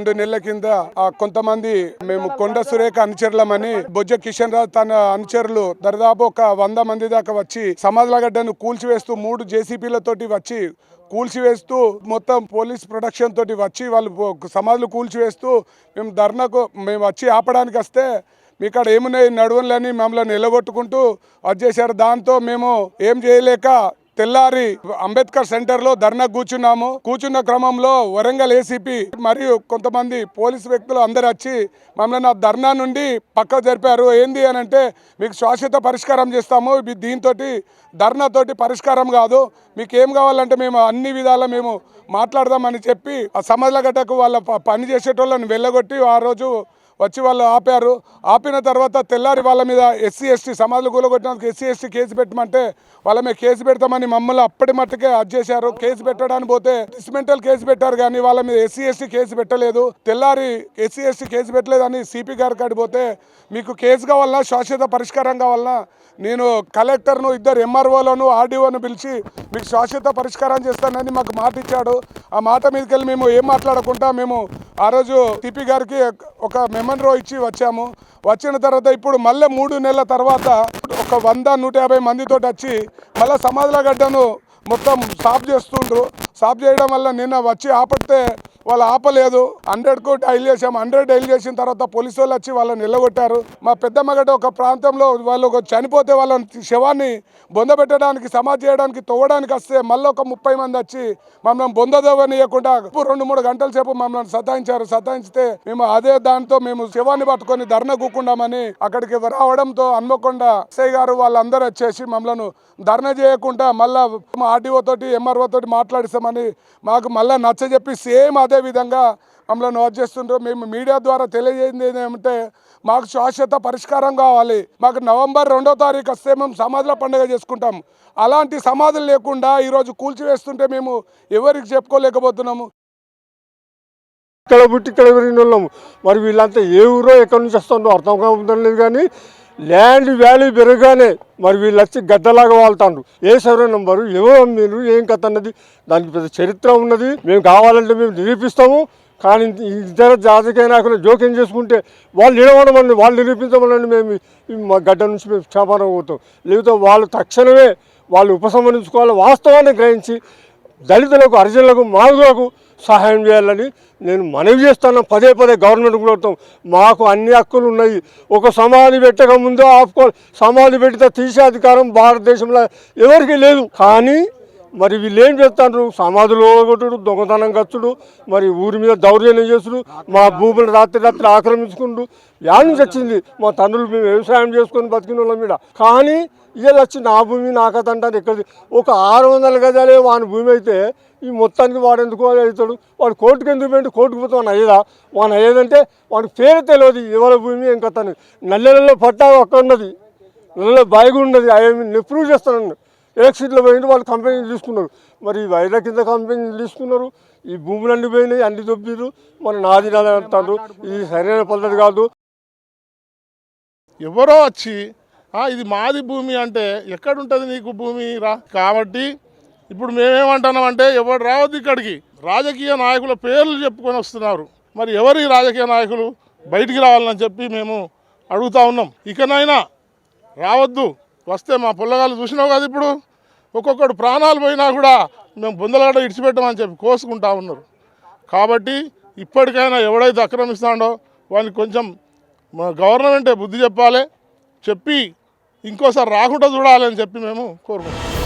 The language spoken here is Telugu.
రెండు నెలల కింద కొంతమంది మేము కొండ సురేఖ అనుచరులమని బొజ్జ కిషన్ రాజ్ తన అనుచరులు దరిదాపు ఒక వంద మంది దాకా వచ్చి సమాధులగడ్డను కూల్చివేస్తూ మూడు జేసీపీలతోటి వచ్చి కూల్చివేస్తూ మొత్తం పోలీస్ ప్రొటెక్షన్ తోటి వచ్చి వాళ్ళు సమాధులు కూల్చివేస్తూ మేము ధర్నాకు మేము వచ్చి ఆపడానికి వస్తే మీ ఇక్కడ ఏమున్నాయి నడువులని మమ్మల్ని నిలబొట్టుకుంటూ వచ్చేసారు దాంతో మేము ఏం చేయలేక తెల్లారి అంబేద్కర్ సెంటర్లో ధర్నా కూర్చున్నాము. కూర్చున్న క్రమంలో వరంగల్ ఏసీపీ మరియు కొంతమంది పోలీసు వ్యక్తులు అందరు వచ్చి మమ్మల్ని ఆ ధర్నా నుండి పక్క జరిపారు. ఏంది అని అంటే మీకు శాశ్వత పరిష్కారం చేస్తాము. దీంతో ధర్నాతోటి పరిష్కారం కాదు. మీకు ఏం కావాలంటే మేము అన్ని విధాల మేము మాట్లాడదామని చెప్పి ఆ సమలగడ్డకు వాళ్ళ ప- పని చేసేటోళ్ళని వెళ్ళగొట్టి ఆ రోజు వచ్చి వాళ్ళు ఆపారు. ఆపిన తర్వాత తెల్లారి వాళ్ళ మీద ఎస్సీ ఎస్టీ సమాధులు కూలగొట్టినందుకు ఎస్సీ ఎస్టీ కేసు పెట్టమంటే వాళ్ళ మీద కేసు పెడతామని మమ్మల్ని అప్పటి మట్టుకే అది చేశారు. కేసు పెట్టడానికి పోతే డిస్మెంటల్ కేసు పెట్టారు కానీ వాళ్ళ మీద ఎస్సీ ఎస్టీ కేసు పెట్టలేదు. తెల్లారి ఎస్సీ ఎస్టీ కేసు పెట్టలేదని సిపి గారి కాడికి పోతే మీకు కేసు కావాలన్నా శాశ్వత పరిష్కారం కావాలన్నా నేను కలెక్టర్ను ఇద్దరు ఎంఆర్ఓలను ఆర్డీఓను పిలిచి మీకు శాశ్వత పరిష్కారం చేస్తానని మాకు మాట ఇచ్చాడు ఆ మాట మీదకెళ్ళి మేము ఏం మాట్లాడకుండా మేము ఆ రోజు తిప్పి గారికి ఒక మెమన్రో ఇచ్చి వచ్చాము. వచ్చిన తర్వాత ఇప్పుడు మళ్ళీ మూడు నెలల తర్వాత ఒక వంద నూట యాభై మందితో వచ్చి మళ్ళీ సమాధుల గడ్డను మొత్తం సాఫ్ చేస్తుండ్రు. స్టాప్ చేయడం వల్ల నిన్న వచ్చి ఆపడితే వాళ్ళు ఆపలేదు. హండ్రెడ్కు డైల్ చేసాం హండ్రెడ్ డైల్ చేసిన తర్వాత పోలీసు వాళ్ళు వచ్చి వాళ్ళని నిలగొట్టారు. మా పెద్దమ్మగడ్డ ఒక ప్రాంతంలో వాళ్ళు చనిపోతే వాళ్ళని శవాన్ని బొందబెట్టడానికి సమాధి చేయడానికి తవ్వడానికి వస్తే మళ్ళీ ఒక ముప్పై మంది వచ్చి మమ్మల్ని బొందదవనియకుండా రెండు మూడు గంటల సేపు మమ్మల్ని సతాయించారు. సతాయించితే మేము అదే దాంతో మేము శవాన్ని పట్టుకొని ధర్నా కూకుండామని అక్కడికి రావడంతో అనుకోకుండా ఎస్ఐ గారు వాళ్ళందరూ వచ్చేసి మమ్మల్ని ధర్నా చేయకుండా మళ్ళా ఆర్టీఓ తోటి ఎంఆర్ఓ తోటి మాట్లాడిస్తామని మాకు మళ్ళీ నచ్చజెప్పి సేమ్ అదే విధంగా మమ్మల్ని నోట్ చేస్తుండ్రు. మేము మీడియా ద్వారా తెలియజేయింది ఏమంటే మాకు శాశ్వత పరిష్కారం కావాలి. మాకు నవంబర్ రెండో తారీఖు వస్తే మేము సమాధుల పండుగ చేసుకుంటాం. అలాంటి సమాధులు లేకుండా ఈరోజు కూల్చివేస్తుంటే మేము ఎవరికి చెప్పుకోలేకపోతున్నాము. ఇక్కడ పుట్టి ఇక్కడ పెరిగిన వాళ్ళము మరి వీళ్ళంతా ఏ ఊరో ఎక్కడి నుంచి వస్తుందో అర్థం కావడం లేదు కానీ ల్యాండ్ వాల్యూ పెరగగానే మరి వీళ్ళు వచ్చి గడ్డలాగా వాళ్తాండ్రు. ఏ సర్వే నంబరు ఎవరు మీరు ఏం కథ అన్నది దానికి పెద్ద చరిత్ర ఉన్నది. మేము కావాలంటే మేము నిరూపిస్తాము. కానీ ఇతర రాజకీయ నాయకులు జోక్యం చేసుకుంటే వాళ్ళు నిలవడమని వాళ్ళు నిరూపించమని మేము మా గడ్డ నుంచి మేము క్షేమారం పోతాం లేకపోతే వాళ్ళు తక్షణమే వాళ్ళు ఉపసంహరించుకోవాలి వాస్తవాన్ని గ్రహించి దళితులకు అర్జునులకు మాధులకు సహాయం చేయాలని నేను మనవి చేస్తాను. పదే పదే గవర్నమెంట్ ప్రభుత్వం మాకు అన్ని హక్కులు ఉన్నాయి. ఒక సమాధి పెట్టక ముందు ఆపుకోవాలి. సమాధి పెడితే తీసే అధికారం భారతదేశంలో ఎవరికి లేదు. కానీ మరి వీళ్ళు ఏం చేస్తారు సమాధులు కొట్టుడు దొంగతనం ఖర్చుడు మరి ఊరి మీద దౌర్జన్యం చేసుడు మా భూములు రాత్రి రాత్రి ఆక్రమించుకుంటూ యాడ్ నుంచి వచ్చింది? మా తండ్రులు మేము వ్యవసాయం చేసుకొని బతికిన వాళ్ళ మీద. కానీ ఇవాళ వచ్చి నా భూమి నాకదంటారు ఇక్కడ. ఒక ఆరు వందల గజాలే వాని భూమి అయితే ఈ మొత్తానికి వాడు ఎందుకు అవుతాడు? వాడు కోర్టుకు ఎందుకు పోయింది కోర్టుకు పోతే వాడు అయ్యేదా? వాడు అయ్యేదంటే వాడికి పేరు తెలియదు ఎవరి భూమి ఇంకా తను నల్లెలలో పట్టా ఒక్క ఉన్నది. నల్ల బాయిగా ఉన్నది. అవి ప్రూవ్ చేస్తాను ఎలక్ట్రిసిటీలో పోయింది వాళ్ళు కంపెనీ తీసుకున్నారు. మరి వైర్ల కింద కంపెనీ తీసుకున్నారు. ఈ భూములన్నీ పోయినాయి అన్ని దొబ్బిరు మన నాది నాది అంటారు. ఇది సరైన పద్ధతి కాదు. ఎవరో వచ్చి ఇది మాది భూమి అంటే ఎక్కడుంటుంది నీకు భూమి రా? కాబట్టి ఇప్పుడు మేమేమంటున్నామంటే ఎవరు రావద్దు ఇక్కడికి. రాజకీయ నాయకుల పేర్లు చెప్పుకొని వస్తున్నారు. మరి ఎవరు రాజకీయ నాయకులు? బయటికి రావాలని చెప్పి మేము అడుగుతా ఉన్నాం. ఇకనైనా రావద్దు. వస్తే మా పుల్లగాలు చూసినావు కదా ఇప్పుడు? ఒక్కొక్కడు ప్రాణాలు పోయినా కూడా మేము బుందలగడ ఇడిచిపెట్టమని చెప్పి కోసుకుంటా ఉన్నారు. కాబట్టి ఇప్పటికైనా ఎవడైతే అక్రమిస్తాడో వానికి కొంచెం గవర్నమెంటే బుద్ధి చెప్పాలి. చెప్పి ఇంకోసారి రాకుండా చూడాలని చెప్పి మేము కోరుకుంటాం